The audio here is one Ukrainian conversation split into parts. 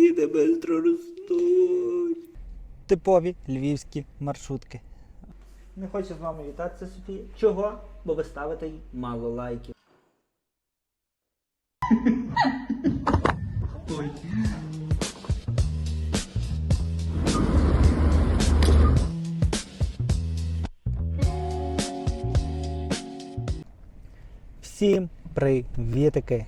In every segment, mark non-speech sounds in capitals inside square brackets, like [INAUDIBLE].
ціни бистро ростуть. Типові львівські маршрутки. Не хочу з вами вітатися, Софія. Чого? Бо ви ставите їй мало лайків. Ой. Всім привітики!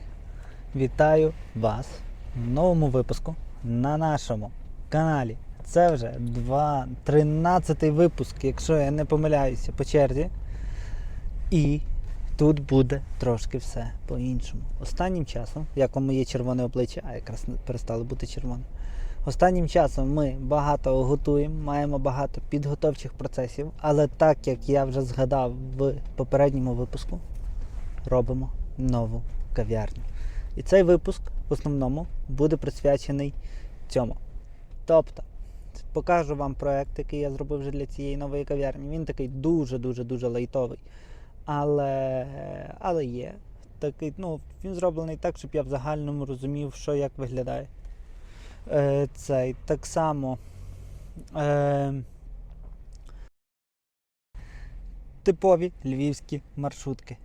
Вітаю вас в новому випуску на нашому каналі. Це вже 2, 13 випуск, якщо я не помиляюся по черзі. І тут буде трошки все по-іншому. Останнім часом, як вам моє червоне обличчя, а якраз перестало бути червоним. Останнім часом ми багато готуємо, маємо багато підготовчих процесів, але так як я вже згадав в попередньому випуску, робимо нову кав'ярню. І цей випуск в основному буде присвячений цьому. Тобто, покажу вам проект, який я зробив вже для цієї нової кав'ярні. Він такий дуже-дуже дуже лайтовий. Але, але є. Такий, ну, він зроблений так, щоб я в загальному розумів, що як виглядає. Е, цей так само. Е, типові львівські маршрутки.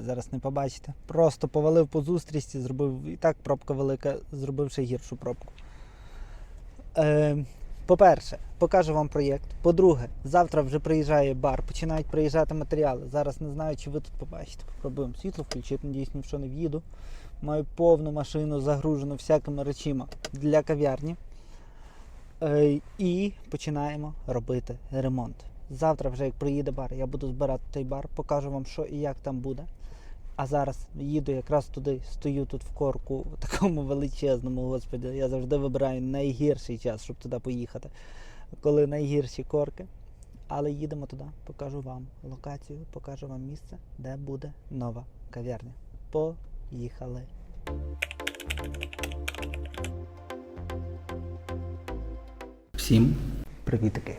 Зараз не побачите. Просто повалив по зустрічці, зробив і так пробка велика, зробив ще гіршу пробку. Е, по-перше, покажу вам проєкт. По-друге, завтра вже приїжджає бар, починають приїжджати матеріали. Зараз не знаю, чи ви тут побачите. Попробуємо світло включити, надіюсь, ні в що не в'їду. Маю повну машину загружену всякими речима для кав'ярні. Е, і починаємо робити ремонт. Завтра, вже як приїде бар, я буду збирати той бар, покажу вам, що і як там буде. А зараз їду якраз туди, стою тут в корку, в такому величезному, господі. Я завжди вибираю найгірший час, щоб туди поїхати. Коли найгірші корки. Але їдемо туди, покажу вам локацію, покажу вам місце, де буде нова кав'ярня. Поїхали. Всім привітики.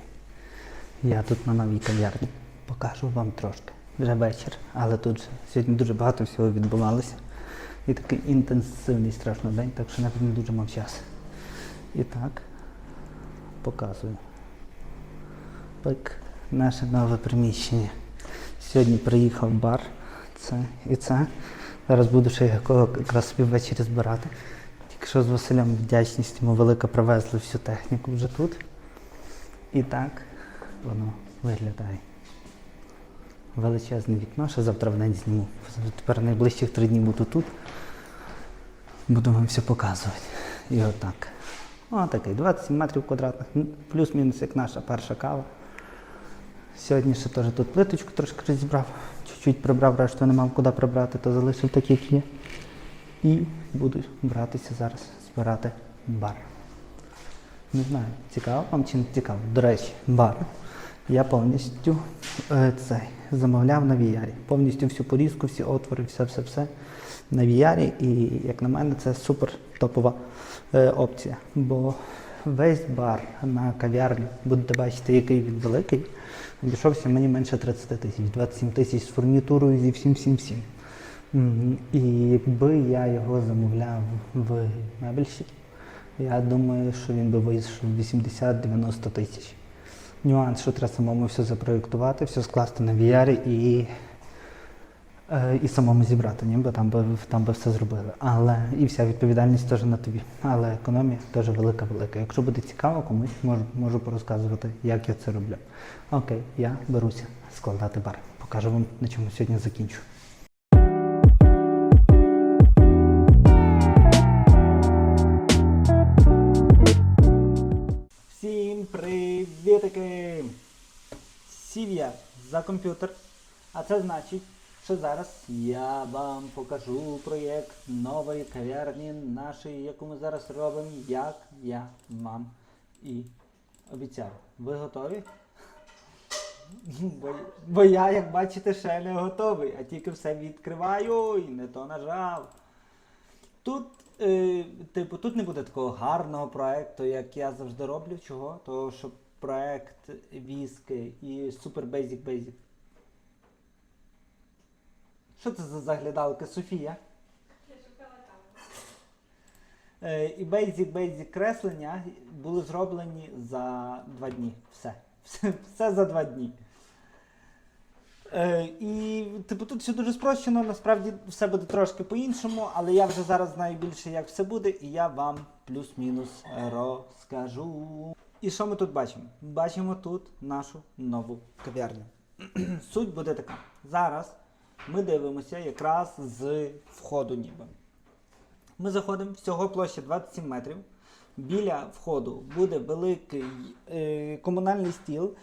Я тут на новій кав'ярні. Покажу вам трошки. Вже вечір, але тут сьогодні дуже багато всього відбувалося. І такий інтенсивний страшний день, так що навіть не дуже мав час. І так, показую. Так, наше нове приміщення. Сьогодні приїхав бар. Це і це. Зараз буду ще якого якраз собі ввечері збирати. Тільки що з Василем вдячність йому велика привезли всю техніку вже тут. І так воно виглядає. Величезне вікно, ще завтра в день зніму. Тепер найближчих три дні буду тут. Буду вам все показувати. І отак. О, такий 27 метрів квадратних, плюс-мінус як наша перша кава. Сьогодні ще теж тут плиточку трошки розібрав, чуть-чуть прибрав, решту не мав куди прибрати, то залишив так, як є. І буду братися зараз збирати бар. Не знаю, цікаво вам чи не цікаво. До речі, бар. Я повністю е, цей, замовляв на VR. Повністю всю порізку, всі отвори, все-все-все на VR. І, як на мене, це супер топова е, опція. Бо весь бар на кав'ярню, будете бачити, який він великий, обійшовся мені менше 30 тисяч, 27 тисяч з фурнітурою зі всім всім всім. І якби я його замовляв в мебельщі, я думаю, що він би вийшов 80-90 тисяч. Нюанс, що треба самому все запроєктувати, все скласти на VR і, е, і самому зібрати, ні? бо там би, там би все зробили. Але і вся відповідальність теж на тобі. Але економія теж велика-велика. Якщо буде цікаво, комусь можу, можу порозказувати, як я це роблю. Окей, я беруся складати бар. Покажу вам, на чому сьогодні закінчу. Сів я за комп'ютер, а це значить, що зараз я вам покажу проєкт нової кав'ярні нашої, яку ми зараз робимо, як я вам і обіцяв. Ви готові? Бо, бо я, як бачите, ще не готовий, а тільки все відкриваю і не то нажав. Тут, е, типу, тут не буде такого гарного проекту, як я завжди роблю. Чого? Тому що проект віски і супер basic basic. Що це за заглядалка Софія? Е, і basic, basic креслення були зроблені за два дні. Все. Все, все за два дні. Е, і, типу, тут все дуже спрощено, насправді все буде трошки по-іншому, але я вже зараз знаю більше, як все буде, і я вам плюс-мінус розкажу. І що ми тут бачимо? Бачимо тут нашу нову кав'ярню. [CLEARS THROAT] Суть буде така. Зараз ми дивимося якраз з входу ніби. Ми заходимо, всього площа 27 метрів. Біля входу буде великий е, комунальний стіл.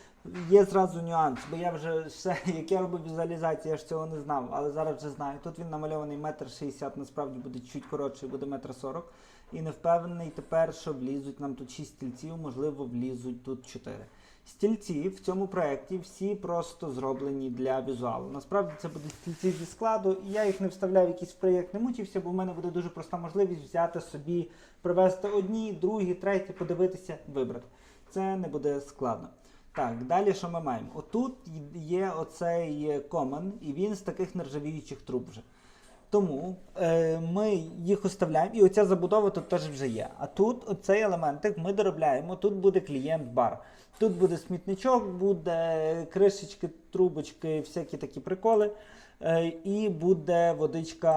Є зразу нюанс, бо я вже ще, [LAUGHS] як я робив візуалізацію, я ж цього не знав, але зараз вже знаю. Тут він намальований метр шістдесят, насправді буде чуть коротший, буде метр сорок. І не впевнений тепер, що влізуть нам тут шість стільців, можливо, влізуть тут 4. Стільці в цьому проєкті всі просто зроблені для візуалу. Насправді це будуть стільці зі складу, і я їх не вставляв в якийсь проєкт, не мучився, бо в мене буде дуже проста можливість взяти собі, привезти одні, другі, треті, подивитися, вибрати. Це не буде складно. Так, далі що ми маємо? Отут є оцей комен, і він з таких нержавіючих труб вже. Тому е, ми їх оставляємо, і оця забудова тут теж вже є. А тут оцей елементик ми доробляємо. Тут буде клієнт-бар. Тут буде смітничок, буде кришечки, трубочки, всякі такі приколи. Е, і буде водичка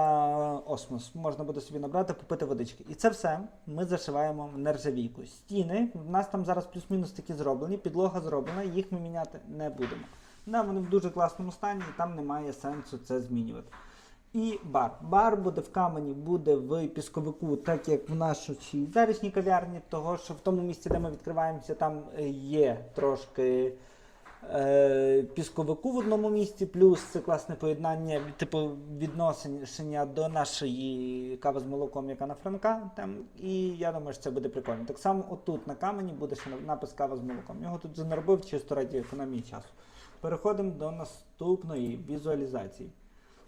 осмос. Можна буде собі набрати, попити водички. І це все ми зашиваємо в нержавійку. Стіни в нас там зараз плюс-мінус такі зроблені, підлога зроблена, їх ми міняти не будемо. Да, вони в дуже класному стані, і там немає сенсу це змінювати. І бар. Бар буде в камені, буде в пісковику, так як в нашій зарічній кав'ярні, того що в тому місці, де ми відкриваємося, там е, є трошки е, пісковику в одному місці, плюс це класне поєднання, типу відношення до нашої кави з молоком, яка на Франка. Там, і я думаю, що це буде прикольно. Так само отут на камені буде ще напис кава з молоком. Його тут не робив чисто раді економії часу. Переходимо до наступної візуалізації.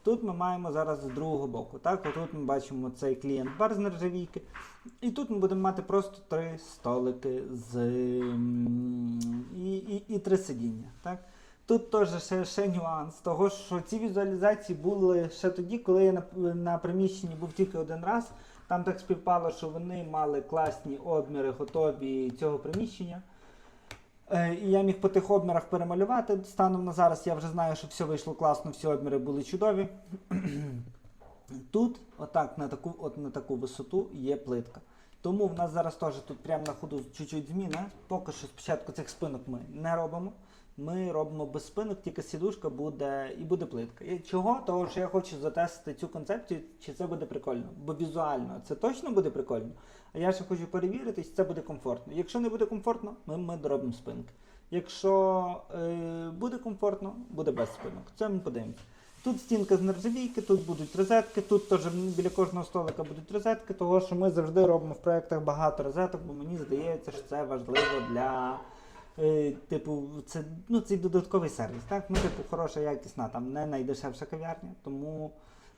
Тут ми маємо зараз з другого боку. Так, отут ми бачимо цей клієнт-бар з нержавійки. І тут ми будемо мати просто три столики з і, і, і три сидіння. Так? Тут теж ще, ще нюанс того, що ці візуалізації були ще тоді, коли я на, на приміщенні був тільки один раз. Там так співпало, що вони мали класні обміри готові цього приміщення. Е, І я міг по тих обмірах перемалювати. Станом на зараз я вже знаю, що все вийшло класно, всі обміри були чудові. [CLEARS THROAT] Тут, отак, на таку, от на таку висоту є плитка. Тому в нас зараз теж тут прямо на ходу чуть-чуть зміна. Поки що спочатку цих спинок ми не робимо. Ми робимо без спинок, тільки сідушка буде і буде плитка. І чого? Того, що я хочу затестити цю концепцію, чи це буде прикольно. Бо візуально це точно буде прикольно. А я ще хочу перевірити, чи це буде комфортно. Якщо не буде комфортно, ми, ми доробимо спинки. Якщо е, буде комфортно, буде без спинок. Це ми подивимося. Тут стінка з нержавійки, тут будуть розетки, тут теж біля кожного столика будуть розетки, того що ми завжди робимо в проєктах багато розеток, бо мені здається, що це важливо для. Е, Типу, це ну, цей додатковий сервіс. Так? Ну, типу, хороша, якісна, там не найдешевша кав'ярня, тому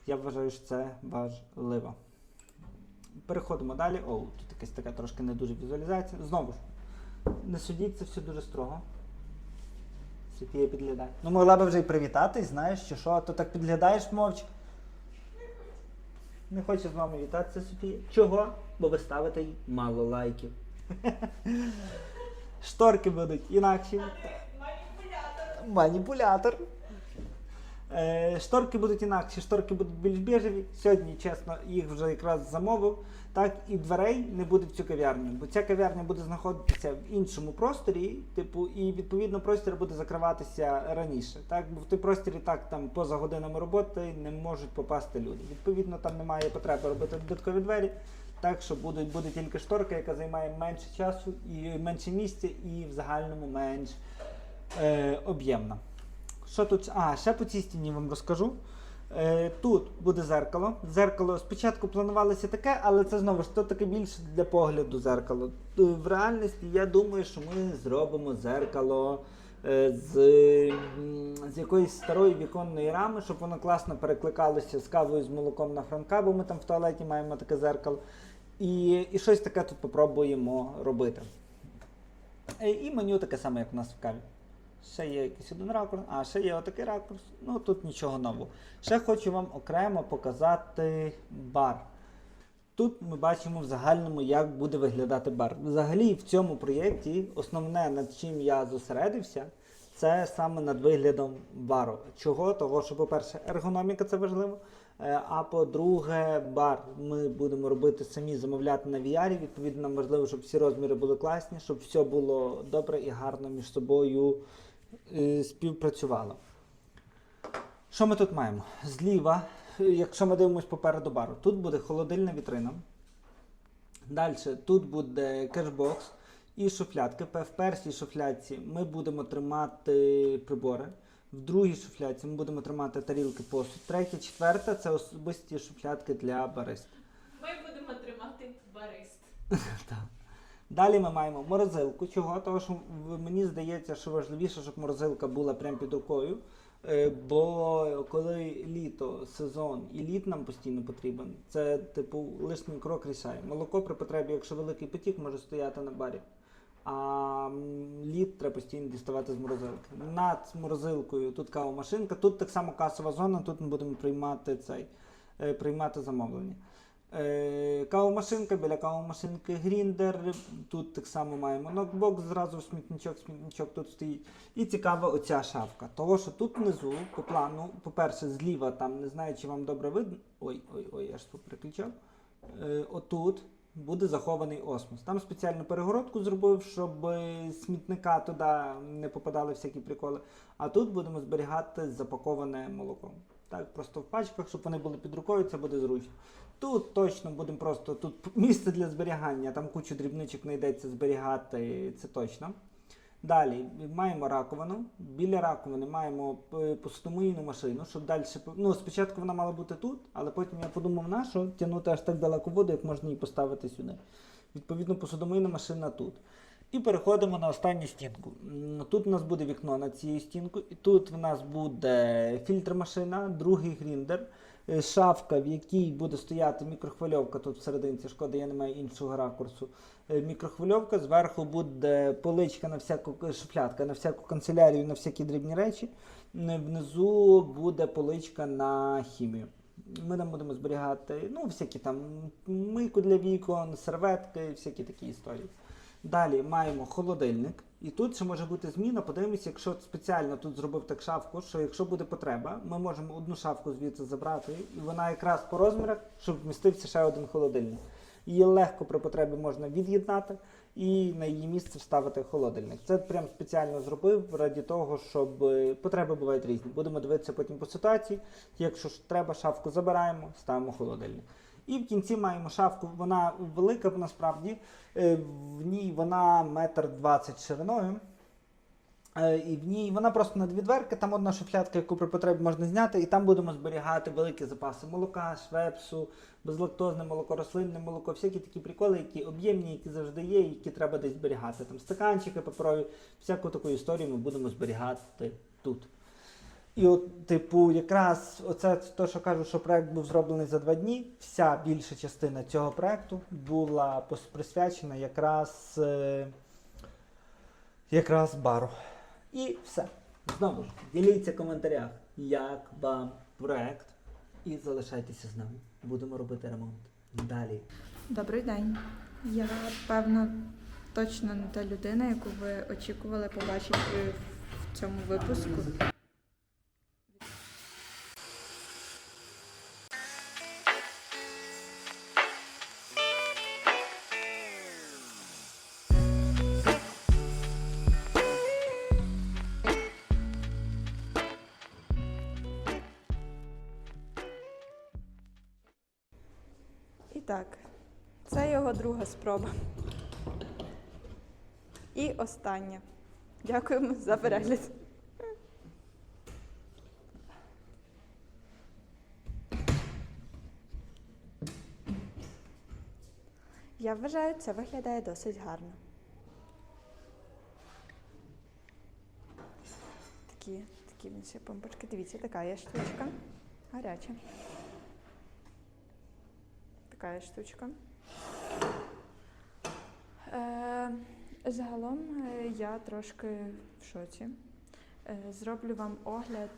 я вважаю, що це важливо. Переходимо далі. О, тут якась така трошки не дуже візуалізація. Знову ж, не судіть, це все дуже строго. Софія підглядає. Ну, могла би вже й привітатись, знаєш, чи що, а то так підглядаєш мовчки. Не хоче з вами вітатися, Софія. Чого? Бо ви ставите їй мало лайків. Шторки будуть інакші. Маніпулятор. Е, шторки будуть інакші, шторки будуть більш біжеві. Сьогодні, чесно, їх вже якраз замовив. Так, і дверей не буде в цю кав'ярню, бо ця кав'ярня буде знаходитися в іншому просторі, типу, і відповідно простір буде закриватися раніше. Так, бо в той просторі так там поза годинами роботи не можуть попасти люди. Відповідно, там немає потреби робити додаткові двері. Так що буде, буде тільки шторка, яка займає менше часу і менше місця, і в загальному менш е, об'ємна. Що тут? А, ще по цій стіні вам розкажу. Е, тут буде зеркало. Зеркало спочатку планувалося таке, але це знову ж то таке більше для погляду зеркало. Е, В реальності я думаю, що ми зробимо зеркало е, з, з якоїсь старої віконної рами, щоб воно класно перекликалося з кавою з молоком на франка, бо ми там в туалеті маємо таке зеркало. І, і щось таке тут попробуємо робити. Е, І меню таке саме, як у нас в каві. Ще є якийсь один ракурс, а ще є отакий ракурс. Ну тут нічого нового. Ще хочу вам окремо показати бар. Тут ми бачимо в загальному, як буде виглядати бар. Взагалі, в цьому проєкті основне, над чим я зосередився, це саме над виглядом бару. Чого? Того, що, по-перше, ергономіка це важливо. Е, А по-друге, бар ми будемо робити самі, замовляти на VR. Відповідно, нам важливо, щоб всі розміри були класні, щоб все було добре і гарно між собою е, співпрацювало. Що ми тут маємо? Зліва, е, якщо ми дивимося попереду бару, тут буде холодильна вітрина. Далі тут буде кешбокс і шуфлядки. Пе- В першій шуфлядці ми будемо тримати прибори. В другій шуфлядці ми будемо тримати тарілки посуд. Третя, четверта це особисті шуфлядки для барист. Ми будемо тримати барист. [LAUGHS] Так. Далі ми маємо морозилку. Чого? Тому що мені здається, що важливіше, щоб морозилка була прямо під рукою. Е, Бо коли літо, сезон і лід нам постійно потрібен, це типу лишній крок рішає. Молоко при потребі, якщо великий потік, може стояти на барі. А лід треба постійно діставати з морозилки. Над морозилкою тут кавомашинка, тут так само касова зона, тут ми будемо приймати цей, е, приймати замовлення. Е, Кавомашинка, біля кавомашинки гріндер. Тут так само маємо нокбокс, зразу смітничок, смітничок тут стоїть. І цікава оця шафка. Того, що тут внизу, по плану, по-перше, зліва, там не знаю, чи вам добре видно. Ой, ой, ой, я ж тут приключав. Е, отут буде захований осмос. Там спеціальну перегородку зробив, щоб смітника туди не попадали всякі приколи. А тут будемо зберігати запаковане молоко. Так, просто в пачках, щоб вони були під рукою, це буде зручно. Тут точно будемо просто тут місце для зберігання, там кучу дрібничок не йдеться зберігати, це точно. Далі маємо раковину. Біля раковини маємо е, посудомийну машину, щоб далі. Ну, спочатку вона мала бути тут, але потім я подумав, на що тягнути аж так далеко воду, як можна її поставити сюди. Відповідно, посудомийна машина тут. І переходимо на останню стінку. Тут у нас буде вікно над цією стінкою, і тут в нас буде фільтр-машина, другий гріндер, шафка, в якій буде стояти мікрохвильовка тут всерединці. Шкода, я не маю іншого ракурсу. Е, Мікрохвильовка, зверху буде поличка на всяку шуфлядка, на всяку канцелярію, на всякі дрібні речі. Внизу буде поличка на хімію. Ми там будемо зберігати ну, всякі там мийку для вікон, серветки, всякі такі історії. Далі маємо холодильник, і тут ще може бути зміна. Подивимося, якщо спеціально тут зробив так шафку, що якщо буде потреба, ми можемо одну шафку звідси забрати, і вона якраз по розмірах, щоб вмістився ще один холодильник. Її легко при потребі можна від'єднати і на її місце вставити холодильник. Це прям спеціально зробив раді того, щоб е, потреби бувають різні. Будемо дивитися потім по ситуації. Якщо ж треба, шафку забираємо, ставимо холодильник. І в кінці маємо шафку, вона велика насправді, е, в ній вона метр двадцять шириною. Е, І в ній вона просто на дві дверки, там одна шуфлядка, яку при потребі можна зняти, і там будемо зберігати великі запаси молока, швепсу, безлактозне молоко, рослинне молоко, всякі такі приколи, які об'ємні, які завжди є, які треба десь зберігати. Там стаканчики паперові, всяку таку історію ми будемо зберігати тут. І от, типу, якраз оце те, що кажу, що проект був зроблений за два дні. Вся більша частина цього проекту була присвячена якраз, е, якраз бару. І все. Знову ж, діліться в коментарях, як вам проект. І залишайтеся з нами. Будемо робити ремонт. Далі. Добрий день. Я певно точно не та людина, яку ви очікували побачити в цьому випуску. Спроба. І остання. Дякуємо за перегляд. Я вважаю, це виглядає досить гарно. Такі, такі ще помпочки. Дивіться, така є штучка. Гаряча. Така є штучка. Е, загалом е, я трошки в шоці. Е, Зроблю вам огляд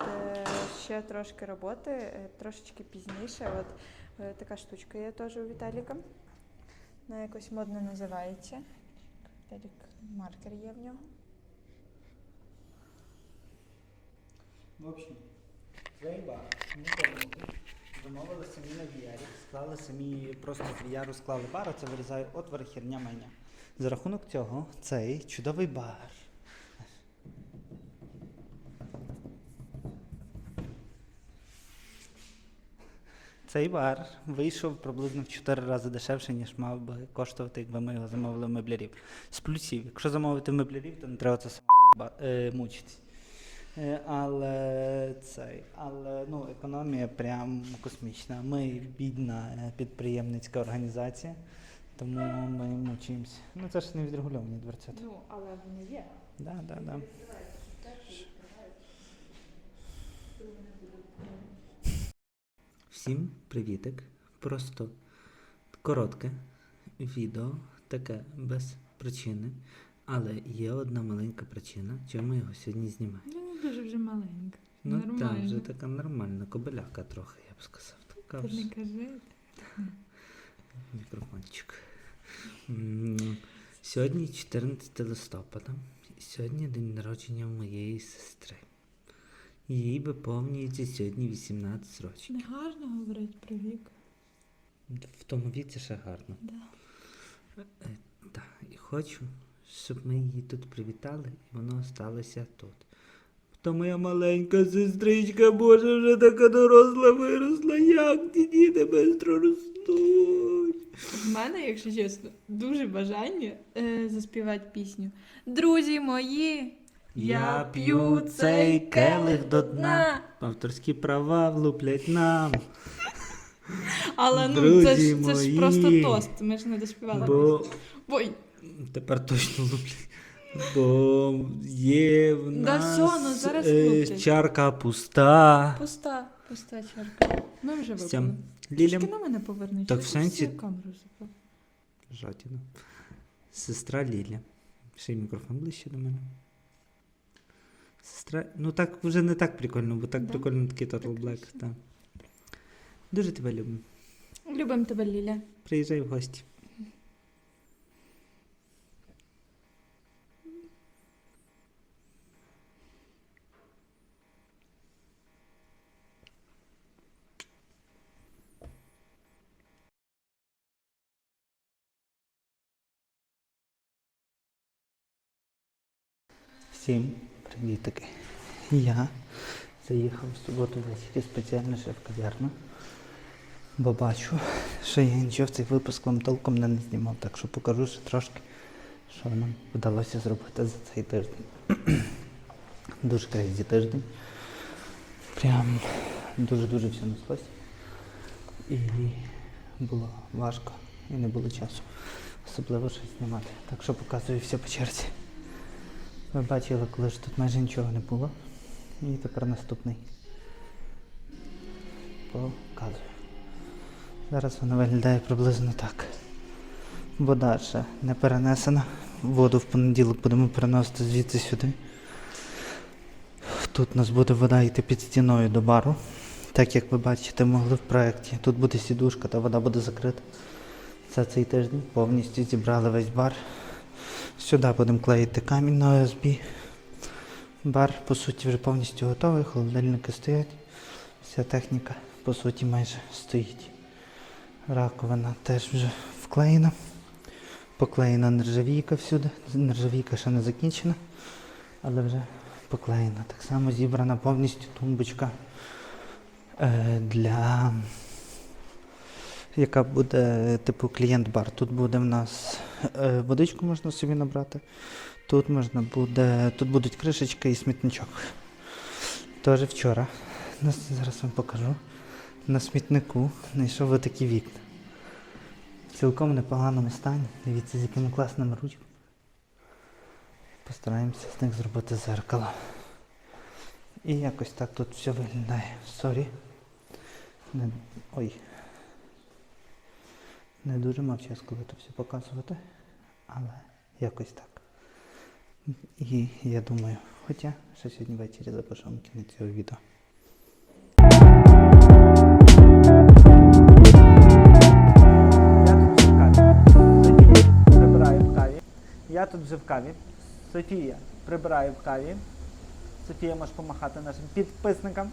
ще трошки роботи, трошечки пізніше. От Така штучка є теж у Віталіка. Вона якось модно називається. Віталік маркер є в нього. В общем, ми повністю замовили самі на VR, склали самі просто з VR склали бар, а це вирізає отвори херня майня. За рахунок цього цей чудовий бар. Цей бар вийшов приблизно в 4 рази дешевше, ніж мав би коштувати, якби ми його замовили в меблярів. З плюсів. Якщо замовити меблярів, то не треба це е, мучитись. Е, Але цей, але ну, економія прям космічна. Ми бідна е, підприємницька організація, тому ми мучимося. Ну це ж не відрегульовані дверцята. Ну, але вони є. Да, да, да. Всім привітик. Просто коротке відео, таке без причини. Але є одна маленька причина, чому його сьогодні знімаємо. Ну, дуже вже маленька. Ну так, вже така нормальна кобеляка трохи, я б сказав. Така Ти вже не кажи. Мікрофончик. Сьогодні 14 листопада. Сьогодні день народження моєї сестри. Їй виповнюється сьогодні 18 років. Не гарно говорить про вік. В тому віці ще гарно. Да. Так, і хочу, щоб ми її тут привітали, і воно сталося тут. То моя маленька сестричка, Боже, вже така доросла виросла, як ті діти бистро ростуть. В мене, якщо чесно, дуже бажання е, заспівати пісню. Друзі мої! Я п'ю цей келих до дна. Авторські права влуплять нам. Але ну Друзі це ж, це ж мої. просто тост. Ми ж не доспівали. Бо. Ой, тепер точно луплять. Бо є в Да нас всьо, ну, зараз е, чарка пуста. пуста, пуста чарка. Ми вже З цим. Лілям на мене повернуть. Так, в сенсі- камеру запав. Жадіна. Сестра Ліля. Ще й мікрофон ближче до мене. Сестра. Ну так вже не так прикольно, бо так Да? прикольно такий Total Black. Так. Дуже тебе любимо. Любим тебе, Ліля. Приїжджай в гості. Всім привітики. Я заїхав в суботу ввечері спеціально ще в кав'ярну, бо бачу, що я нічого в цей випуск вам толком не знімав, так що покажу ще трошки, що нам вдалося зробити за цей тиждень. [CLEARS THROAT] Дуже крейзі тиждень. Прям дуже-дуже все неслось. І було важко і не було часу. Особливо щось знімати. Так що показую все по черзі. Ви бачили, коли ж тут майже нічого не було. І тепер наступний. Показую. Зараз воно виглядає приблизно так. Вода ще не перенесена. Воду в понеділок будемо переносити звідси сюди. Тут у нас буде вода йти під стіною до бару. Так як ви бачите, могли в проєкті. Тут буде сідушка, та вода буде закрита. Це цей тиждень повністю зібрали весь бар. Сюди будемо клеїти камінь на ОСБ. Бар, по суті, вже повністю готовий, холодильники стоять. Вся техніка, по суті, майже стоїть. Раковина теж вже вклеєна. Поклеєна нержавійка всюди. Нержавійка ще не закінчена, але вже поклеєна. Так само зібрана повністю тумбочка е, для яка буде типу клієнт-бар. Тут буде в нас е, водичку можна собі набрати. Тут можна буде, тут будуть кришечки і смітничок. Тож вчора, зараз вам покажу, на смітнику знайшов отакі вікна. В цілком непоганому стані. Дивіться, з якими класними ручками. Постараємося з них зробити зеркало. І якось так тут все виглядає. Сорі. Ой не дуже мав час, коли то все показувати, але якось так. І я думаю, хоча ще сьогодні ввечері запишу кінець цього відео. Я тут вже в каві. Софія прибирає в каві. Софія може помахати нашим підписникам.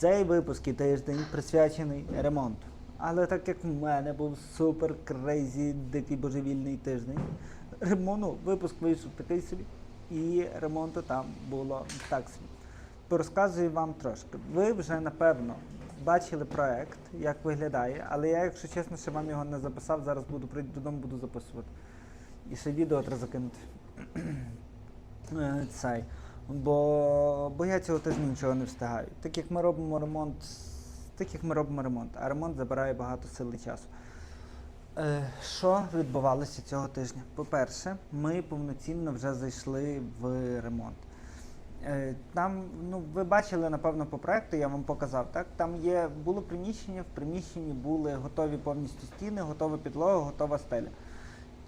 Цей випуск і тиждень присвячений ремонту. Але так як в мене був супер крейзі, дикий божевільний тиждень, ремонту випуск вийшов такий собі, і ремонту там було так собі. Порозказую вам трошки. Ви вже напевно бачили проект, як виглядає, але я, якщо чесно, ще вам його не записав, зараз буду прийду додому, буду записувати. І ще відео треба закинути. [CLEARS THROAT] Е, Цей. Бо, бо я цього тижня нічого не встигаю. Так як ми робимо ремонт, так як ми робимо ремонт, а ремонт забирає багато сил і часу. Е, що відбувалося цього тижня? По-перше, ми повноцінно вже зайшли в ремонт. Е, Там, ну, ви бачили, напевно, по проекту, я вам показав, так? Там є, було приміщення, в приміщенні були готові повністю стіни, готова підлога, готова стеля.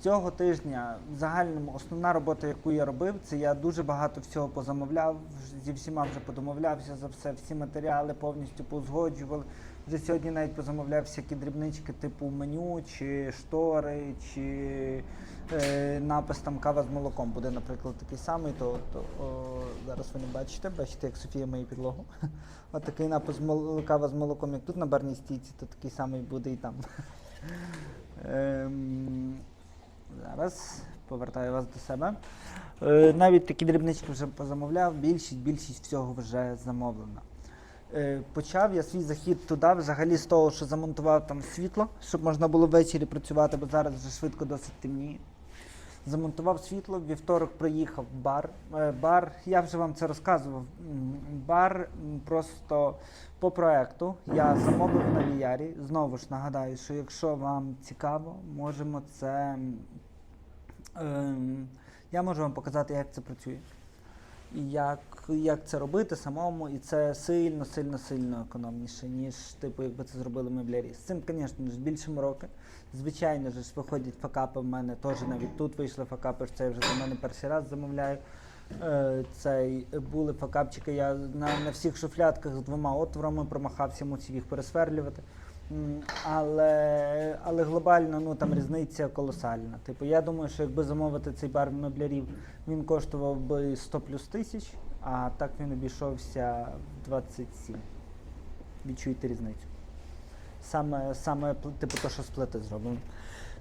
Цього тижня в загальному основна робота, яку я робив, це я дуже багато всього позамовляв, зі всіма вже подомовлявся за все, всі матеріали повністю поузгоджували. Вже сьогодні навіть позамовляв всякі дрібнички, типу меню, чи штори, чи е, напис там кава з молоком буде, наприклад, такий самий, то, то о, зараз ви не бачите, бачите, як Софія має підлогу. [LAUGHS] От такий напис кава з молоком, як тут на барній стійці, то такий самий буде і там. [LAUGHS] Зараз повертаю вас до себе. Е, навіть такі дрібнички вже позамовляв, більшість, більшість всього вже замовлено. Е, почав я свій захід туди взагалі з того, що замонтував там світло, щоб можна було ввечері працювати, бо зараз вже швидко досить темніє. Замонтував світло, вівторок приїхав бар. Е, бар, я вже вам це розказував. Бар просто по проекту я замовив на віярі. Знову ж нагадаю, що якщо вам цікаво, можемо це. Ем, я можу вам показати, як це працює. І як, як це робити самому, і це сильно, сильно, сильно економніше, ніж типу, якби це зробили меблярі. З цим, звісно ж, збільшимо роки. Звичайно ж, виходять факапи в мене теж навіть тут вийшли факапи, це я вже до мене перший раз замовляю. Е, цей були факапчики. Я на, на всіх шуфлятках з двома отворами промахався, мусив їх пересверлювати. Але, але глобально ну, там різниця колосальна. Типу, я думаю, що якби замовити цей бар меблярів, він коштував би 100 плюс тисяч, а так він обійшовся в 27. Відчуйте різницю. Саме, саме типу то, що з плити зроблено.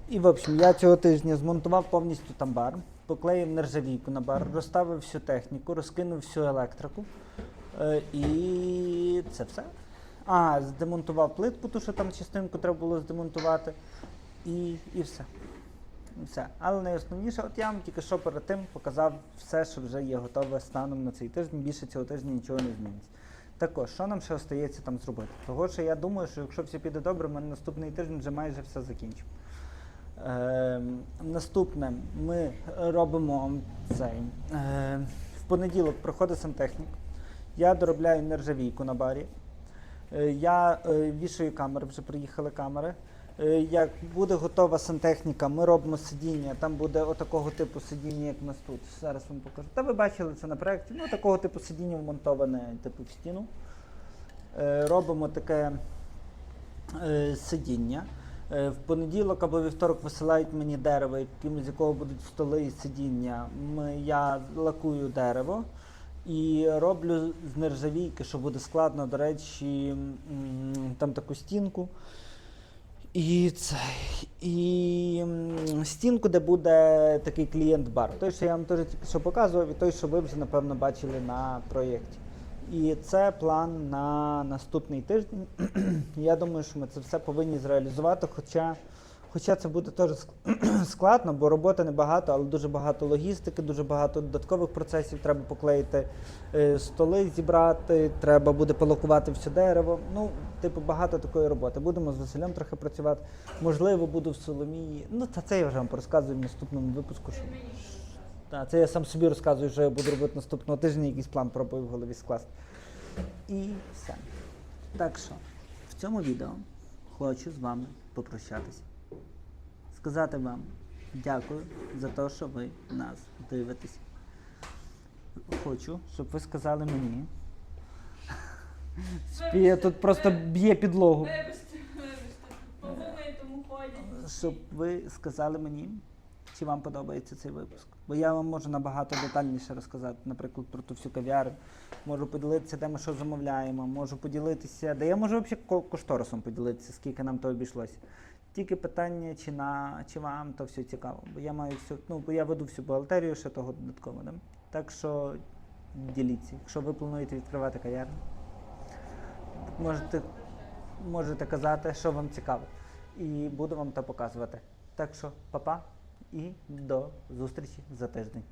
І в общем, я цього тижня змонтував повністю там бар, поклеїв нержавійку на бар, розставив всю техніку, розкинув всю електрику. Е, і це все. А, здемонтував плитку, ту, що там частинку треба було здемонтувати. І, і все. І все. Але найосновніше, от я вам тільки що перед тим показав все, що вже є готове станом на цей тиждень. Більше цього тижня нічого не зміниться. Також, що нам ще остається там зробити? Того, що я думаю, що якщо все піде добре, ми наступний тиждень вже майже все закінчимо. Е, наступне ми робимо цей. Е, в понеділок приходить сантехнік. Я доробляю нержавійку на барі. Е, Я е, вішаю камери, вже приїхали камери. Е, Як буде готова сантехніка, ми робимо сидіння. Там буде отакого типу сидіння, як у нас тут. Зараз вам покажу. Та ви бачили це на проєкті. Ну, такого типу сидіння вмонтоване типу, в стіну. Е, Робимо таке е, сидіння. В понеділок або вівторок висилають мені дерево, яким з якого будуть столи і сидіння. Ми, я лакую дерево і роблю з нержавійки, що буде складно, до речі, там таку стінку. І це, і стінку, де буде такий клієнт-бар. Той, що я вам теж що показував, і той, що ви вже, напевно, бачили на проєкті. І це план на наступний тиждень. [CLEARS THROAT] Я думаю, що ми це все повинні зреалізувати. Хоча, хоча це буде теж [CLEARS THROAT] складно, бо роботи небагато, але дуже багато логістики, дуже багато додаткових процесів. Треба поклеїти е, столи, зібрати, треба буде полакувати все дерево. Ну, типу, багато такої роботи. Будемо з Василем трохи працювати. Можливо, буду в Соломії. Ну, та це я вже вам розказую в наступному випуску. Що... Та, це я сам собі розказую, що я буду робити наступного тижня, якийсь план пробую в голові скласти. І все. Так що, в цьому відео хочу з вами попрощатися. Сказати вам дякую за те, що ви нас дивитесь. Хочу, щоб ви сказали мені. Спія тут просто б'є підлогу. Вибачте, вибачте. Подумай, тому ходять. щоб ви сказали мені, чи вам подобається цей випуск. Бо я вам можу набагато детальніше розказати, наприклад, про ту всю кав'ярню. Можу поділитися, де ми що замовляємо, можу поділитися, де я можу взагалі кошторисом поділитися, скільки нам то обійшлося. Тільки питання, чи на чи вам то все цікаво. Бо я маю всю, ну бо я веду всю бухгалтерію ще того додатково. Да? Так що діліться. Якщо ви плануєте відкривати кав'ярню, можете, можете казати, що вам цікаво. І буду вам то показувати. Так що, па-па і до зустрічі за тиждень.